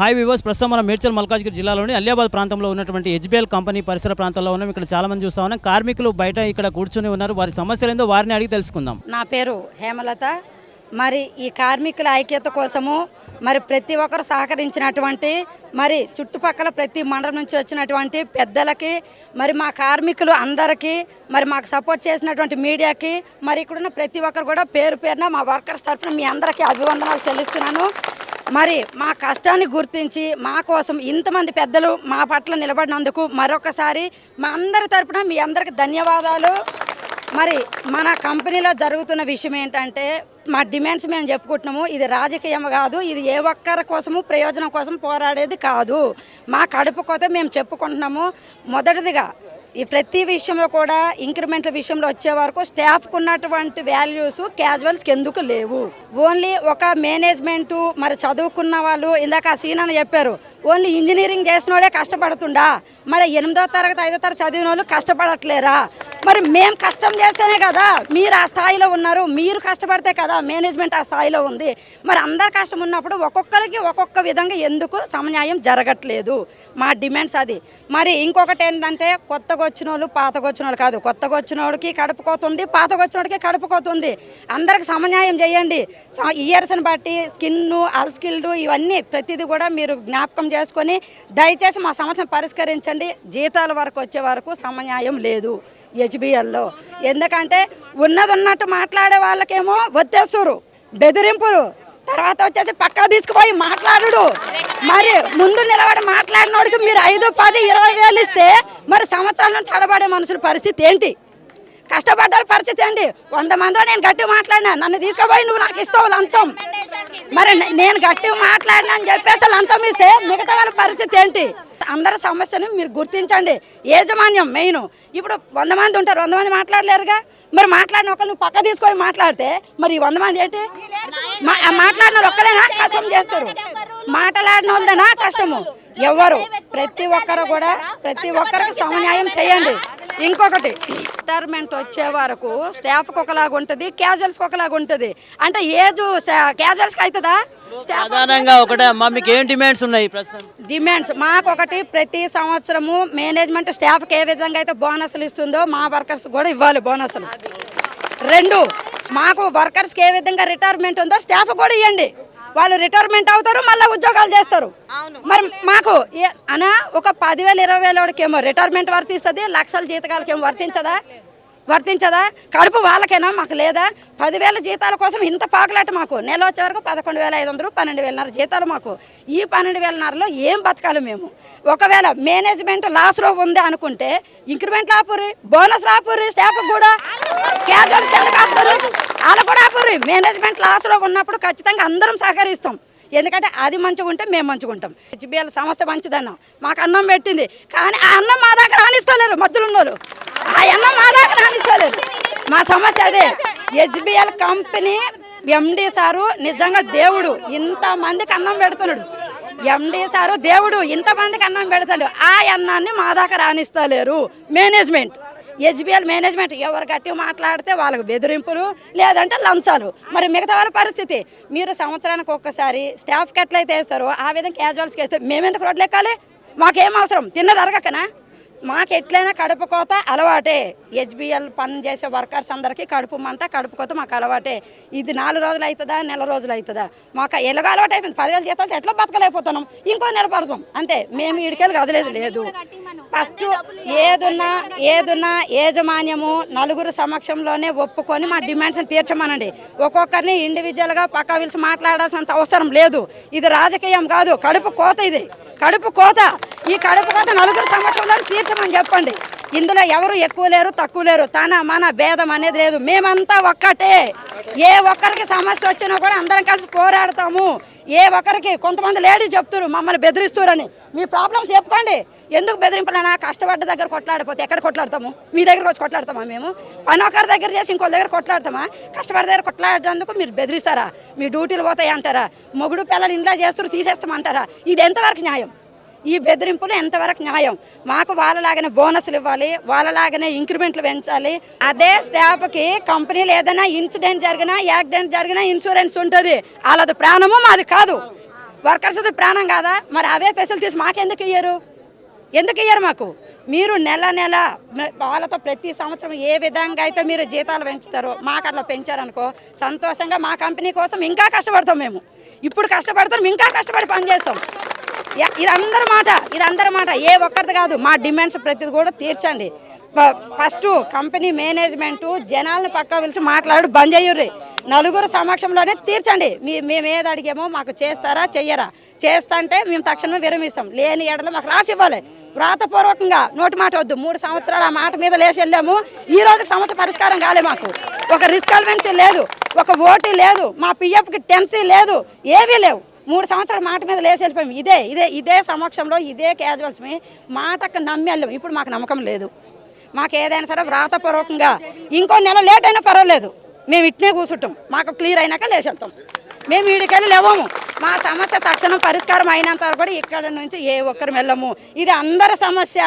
Hi viewers ప్రస్తుతం మనం మేడ్చల్ మల్కాజ్గిరి జిల్లాలోని అలియాబాద్ ప్రాంతంలో ఉన్నటువంటి హెచ్బిఎల్ కంపెనీ పరిసర ప్రాంతాల్లో ఉన్నాం. ఇక్కడ చాలా మంది చూస్తా ఉన్నాం. కార్మికులు బయట ఇక్కడ కూర్చుని ఉన్నారు. వారి సమస్యలు ఏందో వారిని అడిగి తెలుసుకుందాం. నా పేరు హేమలత. మరి ఈ కార్మికుల ఐక్యత కోసము మరి ప్రతి ఒక్కరు సహకరించినటువంటి మరి చుట్టుపక్కల ప్రతి మండలం నుంచి వచ్చినటువంటి పెద్దలకి మరి మా కార్మికులు అందరికీ మరి మాకు సపోర్ట్ చేసినటువంటి మీడియాకి మరి ఇక్కడున్న ప్రతి ఒక్కరు కూడా పేరు పేరున మా వర్కర్స్ తరఫున మీ అందరికీ అభివందనాలు చెల్లిస్తున్నాను మరి మా కష్టాన్ని గుర్తించి మా కోసం ఇంతమంది పెద్దలు మా పట్ల నిలబడినందుకు మరొకసారి మా అందరి తరపున మీ అందరికి ధన్యవాదాలు. మరి మన కంపెనీలో జరుగుతున్న విషయం ఏంటంటే మా డిమాండ్స్ మేము చెప్పుకుంటున్నాము ఇది రాజకీయం కాదు ఇది ఏ ఒక్కరి కోసము ప్రయోజనం కోసం పోరాడేది కాదు. మా కడుపు కోతే మేము చెప్పుకుంటున్నాము. మొదటిదిగా ఈ ప్రతి విషయంలో కూడా ఇంక్రిమెంట్ల విషయంలో వచ్చే వరకు స్టాఫ్కి ఉన్నటువంటి వాల్యూస్ క్యాజువల్స్కి ఎందుకు లేవు? ఓన్లీ ఒక మేనేజ్మెంటు మరి చదువుకున్న వాళ్ళు ఇందాక సీన్ అని చెప్పారు. ఓన్లీ ఇంజనీరింగ్ చేసిన వాడే కష్టపడుతుండా? మరి ఎనిమిదో తరగతి ఐదో తరగతి చదివిన వాళ్ళు కష్టపడట్లేరా? మరి మేము కష్టం చేస్తేనే కదా మీరు ఆ స్థాయిలో ఉన్నారు మీరు కష్టపడితే కదా మేనేజ్మెంట్ ఆ స్థాయిలో ఉంది. మరి అందరు కష్టం ఉన్నప్పుడు ఒక్కొక్కరికి ఒక్కొక్క విధంగా ఎందుకు సమన్యాయం జరగట్లేదు? మా డిమాండ్స్ అది. మరి ఇంకొకటి ఏంటంటే కొత్తగా వచ్చిన వాళ్ళు పాతగా వచ్చిన వాళ్ళు కాదు కొత్తగా వచ్చిన వాడికి కడుపుకోతుంది పాతగా వచ్చిన వాడికి కడుపుకోతుంది. అందరికి సమన్యాయం చేయండి. ఇయర్స్ని బట్టి స్కిన్ అల్స్కిల్డ్ ఇవన్నీ ప్రతిదీ కూడా మీరు జ్ఞాపకం చేసుకొని దయచేసి మా సమస్యను పరిష్కరించండి. జీతాల వరకు వచ్చే వరకు సమన్యాయం లేదు. హెచ్బిఎల్లో. ఎందుకంటే ఉన్నది ఉన్నట్టు మాట్లాడే వాళ్ళకేమో వచ్చేస్తారు బెదిరింపులు. తర్వాత వచ్చేసి పక్క తీసుకుపోయి మాట్లాడు మరి ముందు నిలబడి మాట్లాడినోడికి మీరు ఐదు పది ఇరవై వేలు ఇస్తే మరి సంవత్సరాలను తడబడే మనుషుల పరిస్థితి ఏంటి? కష్టపడ్డారు పరిస్థితి అండి. వంద మందిలో నేను గట్టి మాట్లాడినా. నన్ను తీసుకుపోయి నువ్వు నాకు ఇస్తావు లంచం. మరి నేను గట్టి మాట్లాడినా అని చెప్పేసి లంచం ఇస్తే మిగతా వాళ్ళ పరిస్థితి ఏంటి? అందరి సమస్యను మీరు గుర్తించండి. యాజమాన్యం మెయిన్. ఇప్పుడు వంద మంది ఉంటారు. వంద మంది మాట్లాడలేరుగా? మరి మాట్లాడిన ఒకరు నువ్వు పక్క తీసుకొని మాట్లాడితే మరి వంద మంది ఏంటి? మా- మాట్లాడిన ఒక్కలేనా? కష్టం చేస్తారు. మాట్లాడిన వాళ్ళదేనా కష్టము. ఎవరు? ప్రతి ఒక్కరు కూడా ప్రతి ఒక్కరికి సమన్యాయం చేయండి. ఇంకొకటి రిటైర్మెంట్ వచ్చే వరకు స్టాఫ్కి ఒకలాగా ఉంటుంది క్యాజువల్స్కి ఒకలాగా ఉంటుంది. అంటే ఏజ్ క్యాజువల్స్కి అవుతుందా ప్రధానంగా ఒకటే అమ్మా మీకు ఏం డిమాండ్స్ ఉన్నాయి డిమాండ్స్ మాకు ఒకటి ప్రతి సంవత్సరము మేనేజ్మెంట్ స్టాఫ్కి ఏ విధంగా అయితే బోనస్లు ఇస్తుందో మా వర్కర్స్ కూడా ఇవ్వాలి బోనస్లు రెండు మాకు వర్కర్స్కి ఏ విధంగా రిటైర్మెంట్ ఉందో స్టాఫ్ కూడా ఇవ్వండి వాళ్ళు రిటైర్మెంట్ అవుతారు మళ్ళీ ఉద్యోగాలు చేస్తారు. మరి మాకు అనా ఒక పదివేలు ఇరవై వేల వాడికేమో రిటైర్మెంట్ వర్తిస్తుంది లక్షల జీతకాలకేమో వర్తించదా? వర్తించదా? కడుపు వాళ్ళకేనా? మాకు లేదా? పదివేల జీతాల కోసం ఇంత పాకులాట మాకు. నెల వచ్చే వరకు పదకొండు వేల ఐదు వందలు పన్నెండు వేలన్నర జీతాలు మాకు. ఈ పన్నెండు వేలన్నరలో ఏం బతకాలి మేము? ఒకవేళ మేనేజ్మెంట్ లాస్లో ఉంది అనుకుంటే ఇంక్రిమెంట్ ఆపురి బోనస్ ఆపురి స్టాఫ్ కూడా. క్యాజువల్స్ ఎందుకు ఆపుతారు. వాళ్ళు కూడా ఆపురి మేనేజ్మెంట్ లాస్లో ఉన్నప్పుడు ఖచ్చితంగా అందరం సహకరిస్తాం. ఎందుకంటే అది మంచిగా ఉంటే మేము మంచిగా ఉంటాం. హెచ్బిఎల్ సంస్థ మంచిదన్నాం. మాకు అన్నం పెట్టింది. కానీ ఆ అన్నం మా దగ్గర రాణిస్తలేరు మధ్యలో ఉన్నోళ్ళు. ఆ అన్నం మా దగ్గర రాణిస్తలేరు మా సమస్య అదే. హెచ్బిఎల్ కంపెనీ ఎండి సారు నిజంగా దేవుడు. ఇంతమందికి అన్నం పెడుతున్నాడు. ఎండి సారు దేవుడు. ఇంతమందికి అన్నం పెడతాడు ఆ అన్నాన్ని మా దాకా రాణిస్తలేరు మేనేజ్మెంట్. హెచ్బిఎల్ మేనేజ్మెంట్ ఎవరు గట్టి మాట్లాడితే వాళ్ళకి బెదిరింపులు లేదంటే లంచాలు. మరి మిగతా వాళ్ళ పరిస్థితి మీరు సంవత్సరానికి ఒక్కసారి స్టాఫ్కి ఎట్లయితే వేస్తారో ఆ విధంగా క్యాజువల్స్కి వేస్తే మేమెందుకు రోడ్లు ఎక్కాలి? మాకేం అవసరం? తిన్నది అరగకనా మాకు ఎట్లయినా కడుపు కోత అలవాటే. హెచ్బిఎల్ పని చేసే వర్కర్స్ అందరికీ కడుపు మంట కడుపు కోత మాకు అలవాటే. ఇది నాలుగు రోజులు అవుతుందా నెల రోజులు అవుతుందా మాకు ఎలాగ అలవాటు అయిపోయింది. పదివేల జీతాలు ఎట్లా బతకలేకపోతున్నాం? ఇంకో నెల పడతాం. అంతే. మేము ఇడికెళ్ళి కదలేదు లేదు. ఫస్ట్ ఏదున్నా ఏదున్నా యాజమాన్యము నలుగురు సమక్షంలోనే ఒప్పుకొని మా డిమాండ్స్ని తీర్చమనండి. ఒక్కొక్కరిని ఇండివిజువల్గా పక్కా పిలిచి మాట్లాడాల్సినంత అవసరం లేదు. ఇది రాజకీయం కాదు. కడుపు కోత ఇది. కడుపు కోత. ఈ కడుపు కోత నలుగురు సమక్షంలో తీర్చమని చెప్పండి. ఇందులో ఎవరు ఎక్కువ లేరు తక్కువ లేరు? తన మన భేదం అనేది లేదు. మేమంతా ఒక్కటే. ఏ ఒక్కరికి సమస్య వచ్చినా కూడా అందరం కలిసి పోరాడతాము. ఏ ఒక్కరికి కొంతమంది లేడీస్ చెప్తారు మమ్మల్ని బెదిరిస్తారని. మీ ప్రాబ్లమ్స్ చెప్పుకోండి. ఎందుకు బెదిరింపులనా కష్టపడ్డ దగ్గర కొట్లాడిపోతే ఎక్కడ కొట్లాడతాము? మీ దగ్గర వచ్చి కొట్లాడతామా మేము? పని ఒకరి దగ్గర చేసి ఇంకో దగ్గర కొట్లాడతామా? కష్టపడ్డ దగ్గర కొట్లాడేందుకు మీరు బెదిరిస్తారా? మీ డ్యూటీలు పోతాయి అంటారా మొగుడు పిల్లలు ఇంట్లో చేస్తారు తీసేస్తామంటారా? ఇది ఎంతవరకు న్యాయం? ఈ బెదిరింపులు ఎంతవరకు న్యాయం? మాకు వాళ్ళలాగానే బోనస్లు ఇవ్వాలి వాళ్ళలాగానే ఇంక్రిమెంట్లు పెంచాలి. అదే స్టాఫ్కి కంపెనీలు ఏదైనా ఇన్సిడెంట్ జరిగినా యాక్సిడెంట్ జరిగినా ఇన్సూరెన్స్ ఉంటుంది. వాళ్ళది ప్రాణము మాది కాదు. వర్కర్స్ది ప్రాణం కాదా? మరి అవే ఫెసిలిటీస్ మాకెందుకు ఇయ్యరు? ఎందుకు ఇయ్యరు మాకు? మీరు నెల నెల వాళ్ళతో ప్రతి సంవత్సరం ఏ విధంగా అయితే మీరు జీతాలు పెంచుతారో మాకు అట్లా పెంచారనుకో సంతోషంగా మా కంపెనీ కోసం ఇంకా కష్టపడతాం మేము. ఇప్పుడు కష్టపడతాం ఇంకా కష్టపడి పనిచేస్తాం. ఇది అందరి మాట ఇది అందరి మాట. ఏ ఒక్కరిది కాదు మా డిమాండ్స్ ప్రతిది కూడా తీర్చండి. ప- ఫస్ట్ కంపెనీ మేనేజ్మెంట్ జనాలను పక్క పిలిచి మాట్లాడు బంద్ చేయుర్రి. నలుగురు సమక్షంలోనే తీర్చండి. మీ మేము ఏది అడిగామో మాకు చేస్తారా చెయ్యరా. చేస్తంటే మేము తక్షణమే విరమిస్తాం. లేని ఏడలో మాకు రాసి ఇవ్వాలి. వ్రాతపూర్వకంగా నోటి మాట వద్దు. మూడు సంవత్సరాలు ఆ మాట మీద లేచి వెళ్ళాము. ఈ రోజు సమస్య పరిష్కారం కాలే మాకు. ఒక రిస్కాల్వెన్సీ లేదు. ఒక ఓటీ లేదు. మా పిఎఫ్కి టెన్సీ లేదు. ఏవీ లేవు. మూడు సంవత్సరాల మాట మీద లేచి వెళ్ళిపోయాం. ఇదే ఇదే ఇదే సమక్షంలో ఇదే క్యాజువల్స్ మాటకు నమ్మి వెళ్ళాం ఇప్పుడు మాకు నమ్మకం లేదు. మాకు ఏదైనా సరే వ్రాతపూర్వకంగా ఇంకో నెల లేట్ అయినా పర్వాలేదు. మేము ఇట్నే కూర్చుంటాం. మాకు క్లియర్ అయినాక లేచి వెళ్తాం. మేము వీడికెళ్ళి లేవము. మా సమస్య తక్షణం పరిష్కారం అయినంత వరకు కూడా ఇక్కడ నుంచి ఏ ఒక్కరు వెళ్ళము. ఇది అందరి సమస్య.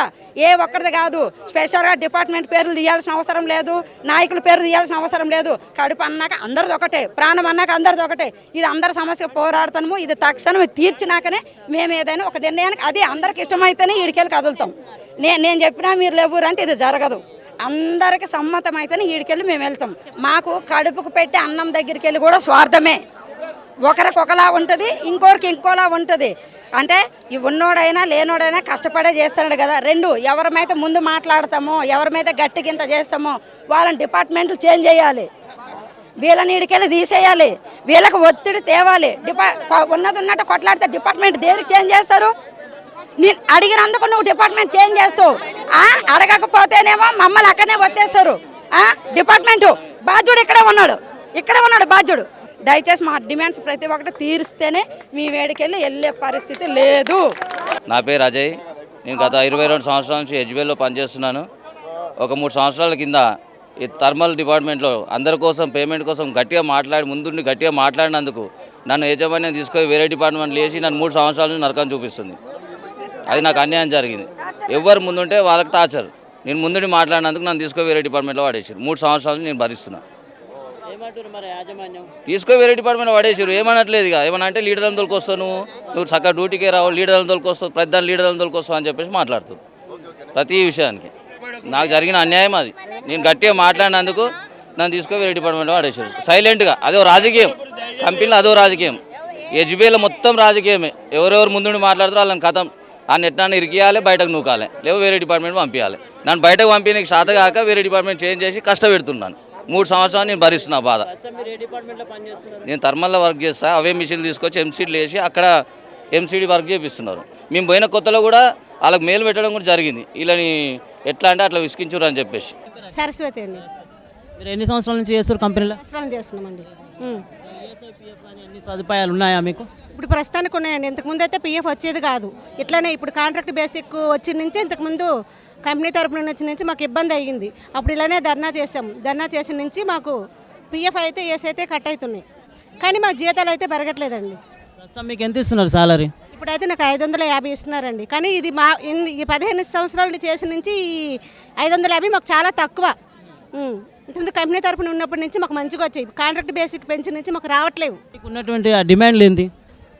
ఏ ఒక్కరిది కాదు. స్పెషల్గా డిపార్ట్మెంట్ పేర్లు తీయాల్సిన అవసరం లేదు. నాయకుల పేర్లు తీయాల్సిన అవసరం లేదు. కడుపు అన్నాక అందరిది ఒకటే. ప్రాణం అన్నాక అందరిది ఒకటే. ఇది అందరి సమస్య పోరాడుతాము. ఇది తక్షణం తీర్చినాకనే మేము ఏదైనా ఒక నిర్ణయానికి అది అందరికి ఇష్టమైతేనే ఈడికెళ్ళి కదులుతాం. నేను నేను చెప్పినా మీరు లేవురంటే ఇది జరగదు. అందరికి సమ్మతం అయితేనే ఈడికెళ్ళి మేము వెళ్తాం. మాకు కడుపుకు పెట్టి అన్నం దగ్గరికి వెళ్ళి కూడా స్వార్థమే. ఒకరికి ఒకలా ఉంటుంది ఇంకోరికి ఇంకోలా ఉంటుంది. అంటే ఈ ఉన్నోడైనా లేనోడైనా కష్టపడే చేస్తున్నాడు కదా. రెండు ఎవరిమైతే ముందు మాట్లాడతామో ఎవరిమైతే గట్టికింత చేస్తామో వాళ్ళని డిపార్ట్మెంట్లు చేంజ్ చేయాలి. వీళ్ళని ఇడికెళ్ళి తీసేయాలి. వీళ్ళకి ఒత్తిడి తేవాలి. డిపా ఉన్నది ఉన్నట్టు కొట్లాడితే డిపార్ట్మెంట్ దేనికి చేంజ్ చేస్తారు? నేను అడిగినందుకు నువ్వు డిపార్ట్మెంట్ చేంజ్ చేస్తావు. అడగకపోతేనేమో మమ్మల్ని అక్కడనే వచ్చేస్తారు డిపార్ట్మెంటు. బాధ్యుడు ఇక్కడే ఉన్నాడు. ఇక్కడే ఉన్నాడు బాధ్యుడు. దయచేసి మా డిమాండ్స్ ప్రతి ఒక్కటి తీరిస్తేనే మీ వేడికెళ్ళి వెళ్ళే పరిస్థితి లేదు. నా పేరు అజయ్. నేను గత ఇరవై రెండు సంవత్సరాల నుంచి హెచ్బిఎల్లో పనిచేస్తున్నాను. ఒక మూడు సంవత్సరాల కింద ఈ థర్మల్ డిపార్ట్మెంట్లో అందరి కోసం పేమెంట్ కోసం గట్టిగా మాట్లాడి ముందుండి గట్టిగా మాట్లాడినందుకు నన్ను యజమాన్యం తీసుకొని వేరే డిపార్ట్మెంట్ లేచి నన్ను మూడు సంవత్సరాల నుంచి నరకం చూపిస్తుంది. అది నాకు అన్యాయం జరిగింది. ఎవరు ముందుంటే వాళ్ళకి టార్చర్. నేను ముందుండి మాట్లాడినందుకు నన్ను తీసుకొని వేరే డిపార్ట్మెంట్లో వాడేసారు మూడు సంవత్సరాలు నేను భరిస్తున్నాను తీసుకో వేరే డిపార్ట్మెంట్ పడేసారు ఏమనట్లేదు ఇక. ఏమన్నా అంటే లీడర్ అందరికి నువ్వు నువ్వు చక్కగా డ్యూటీకే రావు లీడర్ అందరికి వస్తావు ప్రతి దాని లీడర్ వస్తావు అని చెప్పేసి మాట్లాడుతారు ప్రతి విషయానికి. నాకు జరిగిన అన్యాయం అది. నేను గట్టిగా మాట్లాడినందుకు నన్ను తీసుకో వేరే డిపార్ట్మెంట్ పడేసారు సైలెంట్గా. అదో రాజకీయం. కంపెనీలో అదో రాజకీయం. హెచ్బిఐలో మొత్తం రాజకీయమే. ఎవరెవరు ముందుండి మాట్లాడుతారో వాళ్ళని కథం. ఆ నెట్నాన్ని ఇరికియాలి బయటకు నూకాలి. లేవు వేరే డిపార్ట్మెంట్ పంపించాలి నన్ను బయటకు పంపించడానికి శాత కాక వేరే డిపార్ట్మెంట్ చేంజ్ చేసి కష్టపెడుతున్నాను. మూడు సంవత్సరాలు నేను భరిస్తున్నా బాధ. నేను థర్మల్లో వర్క్ చేస్తా అవే మిషన్లు తీసుకొచ్చి ఎంసీడీలు వేసి అక్కడ ఎంసీడీ వర్క్ చేపిస్తున్నారు. మేము పోయిన కొత్తలో కూడా వాళ్ళకి మేలు పెట్టడం కూడా జరిగింది. వీళ్ళని ఎట్లా అంటే అట్లా విసికించురు అని చెప్పేసి. సరస్వతి అండి. మీరు ఎన్ని సంవత్సరాల నుంచి చేస్తారు కంపెనీలో? చేస్తున్నామండి. అన్ని సదుపాయాలు ఉన్నాయా మీకు? ఇప్పుడు ప్రస్తుతానికి ఉన్నాయండి. ఇంతకుముందు అయితే పిఎఫ్ వచ్చేది కాదు. ఇట్లానే ఇప్పుడు కాంట్రాక్ట్ బేసిక్ వచ్చిన నుంచి ఇంతకుముందు కంపెనీ తరపున నుంచి నుంచి మాకు ఇబ్బంది అయ్యింది. అప్పుడు ఇలానే ధర్నా చేసాం ధర్నా చేసిన నుంచి మాకు పిఎఫ్ అయితే ఏస్ అయితే కట్ అవుతున్నాయి. కానీ మాకు జీతాలు అయితే పెరగట్లేదండి. ప్రస్తుతం మీకు ఎంత ఇస్తున్నారు సాలరీ? ఇప్పుడైతే నాకు ఐదు వందల యాభై ఇస్తున్నారండి. కానీ ఇది మా ఈ పదిహేను సంవత్సరాల నుంచి చేసిన నుంచి ఈ ఐదు వందల యాభై మాకు చాలా తక్కువ. ఇంతకుముందు కంపెనీ తరపున ఉన్నప్పటి నుంచి మాకు మంచిగా వచ్చాయి. కాంట్రాక్ట్ బేసిక్ పెంచిన నుంచి మాకు రావట్లేవు. ఉన్నటువంటి డిమాండ్లు ఏంటి?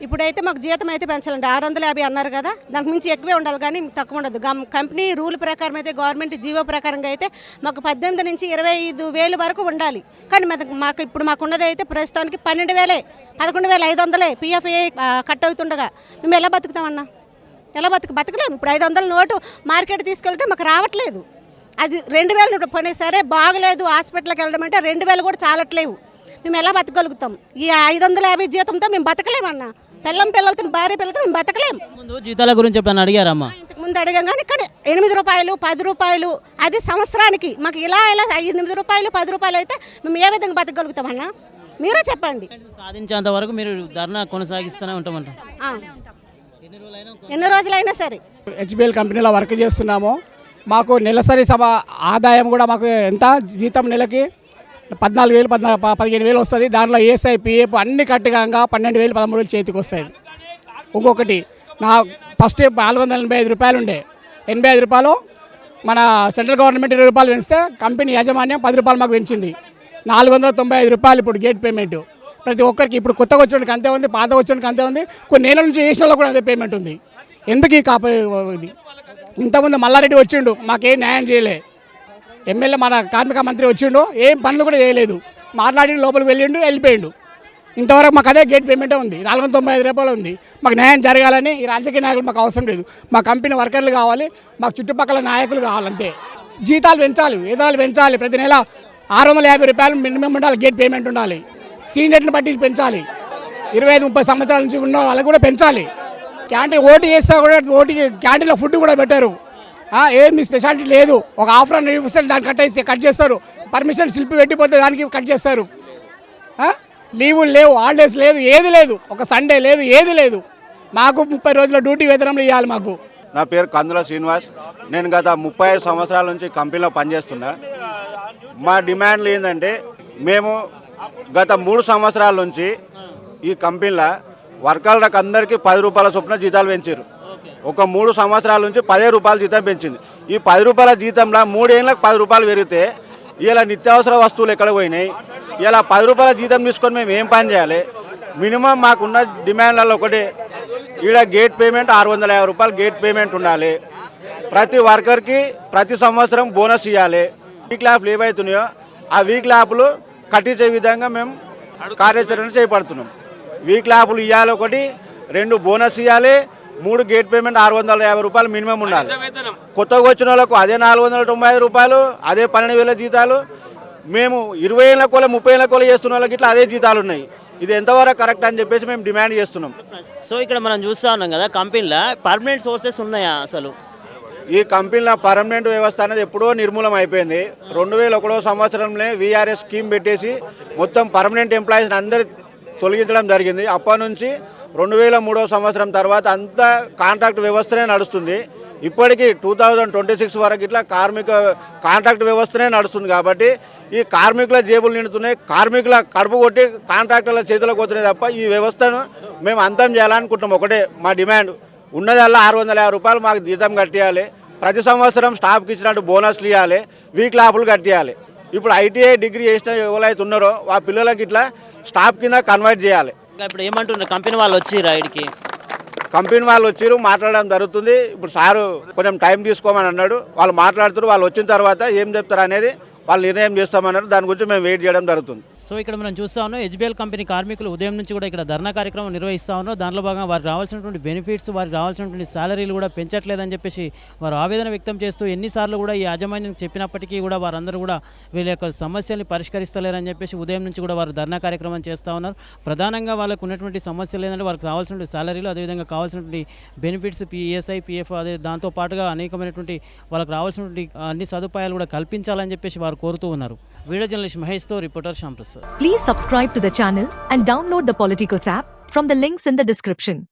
ఇప్పుడైతే మాకు జీతం అయితే పెంచాలండి. ఆరు వందల యాభై అన్నారు కదా దానికి మించి ఎక్కువే ఉండాలి కానీ తక్కువ ఉండదు. గమ్- కంపెనీ రూల్ ప్రకారం అయితే గవర్నమెంట్ జీవో ప్రకారంగా అయితే మాకు పద్దెనిమిది నుంచి ఇరవై ఐదు వేలు వరకు ఉండాలి. కానీ మాకు మాకు ఇప్పుడు మాకు ఉన్నది అయితే ప్రస్తుతానికి పన్నెండు వేలే పదకొండు వేల ఐదు వందలే పిఎఫ్ఏ కట్ అవుతుండగా. మేము ఎలా బతుకుతామన్నా ఎలా బతుకు బతకలేము ఇప్పుడు ఐదు వందల నోటు మార్కెట్ తీసుకెళ్తే మాకు రావట్లేదు. అది రెండు వేలు పోనీ సరే బాగలేదు హాస్పిటల్కి వెళ్దామంటే రెండు వేలు కూడా చాలట్లేవు. మేము ఎలా బతకగలుగుతాం? ఈ ఐదు వందల యాభై జీతంతో మేము బతకలేమన్నా? పిల్లం పిల్లలతో భార్య పిల్లలతో మేము బతకలేం. ముందు జీతాల గురించి ఎప్పుడైనా అడిగారమ్మా? ముందు అడిగాం కానీ ఇక్కడ ఎనిమిది రూపాయలు పది రూపాయలు అది సంవత్సరానికి మాకు ఇలా ఇలా ఎనిమిది రూపాయలు పది రూపాయలు అయితే మేము ఏ విధంగా బతకగలుగుతామన్నా మీరే చెప్పండి. సాధించేంత వరకు మీరు ధర్నా కొనసాగిస్తూనే ఉంటామంట. ఎన్ని రోజులైనా సరే. హెచ్బిఎల్ కంపెనీలో వర్క్ చేస్తున్నాము. మాకు నెలసరి సభ ఆదాయం కూడా మాకు ఎంత? జీతం నెలకి? పద్నాలుగు వేలు పద్నాలుగు పదిహేను వేలు వస్తుంది. దాంట్లో ఏసఐ పిఎఫ్ అన్ని కట్టుగా పన్నెండు వేలు పదమూడు వేలు చేతికి వస్తాయి ఇంకొకటి నా ఫస్ట్ నాలుగు వందల ఎనభై ఐదు రూపాయలు ఉండే. ఎనభై ఐదు రూపాయలు మన సెంట్రల్ గవర్నమెంట్ ఇరవై రూపాయలు పెంచితే కంపెనీ యాజమాన్యం పది రూపాయలు మాకు పెంచింది. నాలుగు వందల తొంభై ఐదు రూపాయలు ఇప్పుడు గేట్ పేమెంట్. ప్రతి ఒక్కరికి ఇప్పుడు కొత్తగా వచ్చినకి అంతే ఉంది పాత వచ్చినకి అంతే ఉంది కొన్ని నెలల నుంచి చేసిన కూడా అదే పేమెంట్ ఉంది. ఎందుకు ఈ కాపీ ఇది? ఇంతకుముందు మల్లారెడ్డి వచ్చిండు మాకేం న్యాయం చేయలే. ఎమ్మెల్యే మన కార్మిక మంత్రి వచ్చిండు ఏం పనులు కూడా చేయలేదు. మాట్లాడి లోపలికి వెళ్ళిండు వెళ్ళిపోయిండు. ఇంతవరకు మాకు అదే గేట్ పేమెంటే ఉంది. నాలుగు వందల తొంభై ఐదు రూపాయలు ఉంది. మాకు న్యాయం జరగాలని ఈ రాజకీయ నాయకులు మాకు అవసరం లేదు. మా కంపెనీ వర్కర్లు కావాలి మాకు చుట్టుపక్కల నాయకులు కావాలంతే. జీతాలు పెంచాలి వేతనాలు పెంచాలి. ప్రతి నెల ఆరు వందల యాభై రూపాయలు మినిమం ఉండాలి గేట్ పేమెంట్ ఉండాలి. సీనియర్ని బట్టి పెంచాలి. ఇరవై ఐదు ముప్పై సంవత్సరాల నుంచి ఉన్న వాళ్ళకి కూడా పెంచాలి. క్యాంటీన్ ఓటీ చేస్తా కూడా ఓటీ క్యాంటీన్లో ఫుడ్ కూడా పెట్టారు. ఏం మీ స్పెషాలిటీ లేదు. ఒక ఆఫర్ అండ్ ఇస్తే దాన్ని కట్ అయితే కట్ చేస్తారు. పర్మిషన్ స్లిప్ పెట్టిపోతే దానికి కట్ చేస్తారు. లీవులు లేవు హాలిడేస్ లేదు ఏది లేదు. ఒక సండే లేదు ఏది లేదు. మాకు ముప్పై రోజుల డ్యూటీ వేతనంలో ఇవ్వాలి మాకు. నా పేరు కందుల శ్రీనివాస్. నేను గత ముప్పై ఐదు సంవత్సరాల నుంచి కంపెనీలో పనిచేస్తున్నా. మా డిమాండ్లు ఏంటంటే మేము గత మూడు సంవత్సరాల నుంచి ఈ కంపెనీలో వర్కర్లకు అందరికీ పది రూపాయల చొప్పున జీతాలు పెంచారు ఒక మూడు సంవత్సరాల నుంచి పదే రూపాయల జీతం పెంచింది. ఈ పది రూపాయల జీతంలో మూడేళ్ళకి పది రూపాయలు పెరిగితే ఇలా నిత్యావసర వస్తువులు ఎక్కడ పోయినాయి? ఇలా పది రూపాయల జీతం తీసుకొని మేము ఏం పని చేయాలి? మినిమం మాకున్న డిమాండ్లలో ఒకటి ఈడ గేట్ పేమెంట్ ఆరు వందల యాభై రూపాయలు గేట్ పేమెంట్ ఉండాలి. ప్రతి వర్కర్కి ప్రతి సంవత్సరం బోనస్ ఇవ్వాలి వీక్ ల్యాప్లు ఏవైతున్నాయో ఆ వీక్ ల్యాప్లు కట్టించే విధంగా మేము కార్యాచరణ చేపడుతున్నాం. వీక్ ల్యాప్లు ఇవ్వాలి ఒకటి రెండు బోనస్ ఇవ్వాలి మూడు గేట్ పేమెంట్ ఆరు వందల యాభై రూపాయలు మినిమం ఉండాలి. కొత్తగా వచ్చిన వాళ్ళకు అదే నాలుగు వందల తొంభై ఐదు రూపాయలు అదే పన్నెండు వేల జీతాలు. మేము ఇరవై ఏళ్ళ కోల ముప్పై ఏళ్ళ కోల చేస్తున్న వాళ్ళకి ఇట్లా అదే జీతాలు ఉన్నాయి. ఇది ఎంతవరకు కరెక్ట్ అని చెప్పేసి మేము డిమాండ్ చేస్తున్నాం. సో ఇక్కడ మనం చూస్తా ఉన్నాం కదా కంపెనీలో పర్మనెంట్ సోర్సెస్ ఉన్నాయా అసలు? ఈ కంపెనీలో పర్మనెంట్ వ్యవస్థ అనేది ఎప్పుడో నిర్మూలం అయిపోయింది. రెండు వేల ఒకటో సంవత్సరంలో వీఆర్ఎస్ స్కీమ్ పెట్టేసి మొత్తం పర్మనెంట్ ఎంప్లాయీస్ని అందరి తొలగించడం జరిగింది. అప్పటి నుంచి రెండు వేల మూడో సంవత్సరం తర్వాత అంతా కాంట్రాక్ట్ వ్యవస్థనే నడుస్తుంది. ఇప్పటికీ టూ థౌజండ్ ట్వంటీ సిక్స్ వరకు ఇట్లా కార్మిక కాంట్రాక్ట్ వ్యవస్థనే నడుస్తుంది కాబట్టి ఈ కార్మికుల జేబులు నిండుతున్నాయి. కార్మికుల కడుపు కొట్టి కాంట్రాక్టర్ల చేతులకు పోతున్నాయి తప్ప ఈ వ్యవస్థను మేము అంతం చేయాలనుకుంటున్నాం. ఒకటే మా డిమాండ్ ఉన్నదల్లా ఆరు వందల యాభై రూపాయలు మాకు జీతం కట్టేయాలి. ప్రతి సంవత్సరం స్టాఫ్కి ఇచ్చినట్టు బోనస్లు ఇవ్వాలి వీక్ లాపులు కట్టేయాలి. ఇప్పుడు ఐటీఐ డిగ్రీ చేసిన ఎవరైతే ఉన్నారో ఆ పిల్లలకి ఇట్లా స్టాఫ్ కింద కన్వర్ట్ చేయాలి. ఇప్పుడు ఏమంటున్నారు? కంపెనీ వాళ్ళు వచ్చి రైడ్కి కంపెనీ వాళ్ళు వచ్చారు మాట్లాడడం జరుగుతుంది. ఇప్పుడు సారు కొంచెం టైం తీసుకోమని అన్నాడు. వాళ్ళు మాట్లాడుతారు వాళ్ళు వచ్చిన తర్వాత ఏం చెప్తారు అనేది వాళ్ళు నిర్ణయం చేస్తామన్నారు దాని గురించి మేము వెయిట్ చేయడం జరుగుతుంది. సో ఇక్కడ మనం చూస్తా ఉన్నాం హెచ్బిఎల్ కంపెనీ కార్మికులు ఉదయం నుంచి కూడా ఇక్కడ ధర్నా కార్యక్రమం నిర్వహిస్తా ఉన్నారు. దానిలో భాగంగా వారికి రావాల్సినటువంటి బెనిఫిట్స్ వారికి రావాల్సినటువంటి శాలరీలు కూడా పెంచట్లేదని చెప్పేసి వారు ఆవేదన వ్యక్తం చేస్తూ ఎన్నిసార్లు కూడా ఈ యాజమాన్యం చెప్పినప్పటికీ కూడా వారందరూ కూడా వీళ్ళ యొక్క సమస్యల్ని పరిష్కరిస్తలేరని చెప్పేసి ఉదయం నుంచి కూడా వారు ధర్నా కార్యక్రమం చేస్తూ ఉన్నారు. ప్రధానంగా వాళ్ళకు ఉన్నటువంటి సమస్యలు ఏంటంటే వారికి రావాల్సినటువంటి శాలరీలు అదేవిధంగా కావాల్సినటువంటి బెనిఫిట్స్ పిఎస్ఐ పిఎఫ్ అదే దాంతో పాటుగా అనేకమైనటువంటి వాళ్ళకి రావాల్సినటువంటి అన్ని సదుపాయాలు కూడా కల్పించాలని చెప్పేసి వారు కోరుతూ ఉన్నారు video journalist మహేష్తో reporter Shyamprasad Please subscribe to the channel and download the Politicos app from the links in the description.